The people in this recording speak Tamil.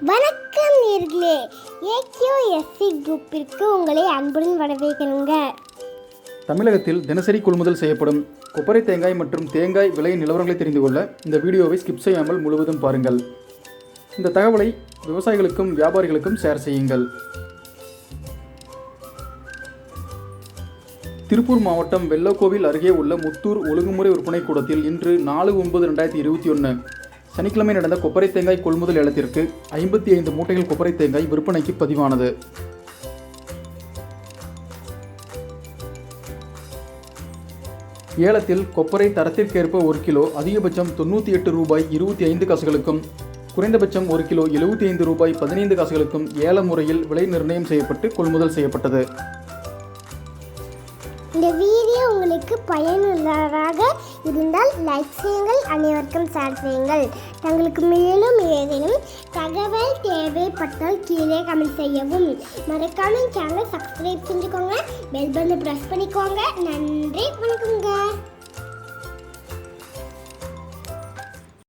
வணக்கம் நேர்களே. ஏகியூஎஸ்சி குரூப்பிற்கு உங்களை அன்புடன் வரவேற்கணுங்க தமிழகத்தில் தினசரி கொள்முதல் செய்யப்படும் கொப்பரை தேங்காய் மற்றும் தேங்காய் விலை நிலவரங்களை தெரிந்து கொள்ள இந்த வீடியோவை ஸ்கிப் செய்யாமல் முழுவதும் பாருங்கள். இந்த தகவலை விவசாயிகளுக்கும் வியாபாரிகளுக்கும் ஷேர் செய்யுங்கள். திருப்பூர் மாவட்டம் வெள்ளக்கோவில் அருகே உள்ள முத்தூர் ஒழுங்குமுறை விற்பனை கூடத்தில் இன்று நாலு ஒன்பது ரெண்டாயிரத்தி இருபத்தி ஒன்று சனிக்கிழமை நடந்த கொப்பரை தேங்காய் கொள்முதல் ஏலத்திற்கு ஐம்பத்தி ஐந்து மூட்டைகள் கொப்பரை தேங்காய் விற்பனைக்கு பதிவானது. ஏலத்தில் கொப்பரை தரத்திற்கேற்ப ஒரு கிலோ அதிகபட்சம் தொண்ணூற்றி எட்டு ரூபாய் இருபத்தி ஐந்து காசுகளுக்கும் குறைந்தபட்சம் ஒரு கிலோ எழுபத்தி ஐந்து ரூபாய் பதினைந்து காசுகளுக்கும் ஏல முறையில் விலை நிர்ணயம் செய்யப்பட்டு கொள்முதல் செய்யப்பட்டது. இந்த வீடியோ உங்களுக்கு பயனுள்ளதாக இருந்தால் லைக் செய்யுங்கள் அனைவருக்கும் ஷேர் செய்யுங்கள். தங்களுக்கு மேலும் ஏதேனும் தகவல் தேவைப்பட்டால் கீழே கமெண்ட் செய்யவும். மறக்காமல் சேனலை சப்ஸ்கிரைப் செஞ்சுக்கோங்க. பெல் பட்டனை ப்ரெஸ் பண்ணிக்கோங்க. நன்றி வணக்கங்க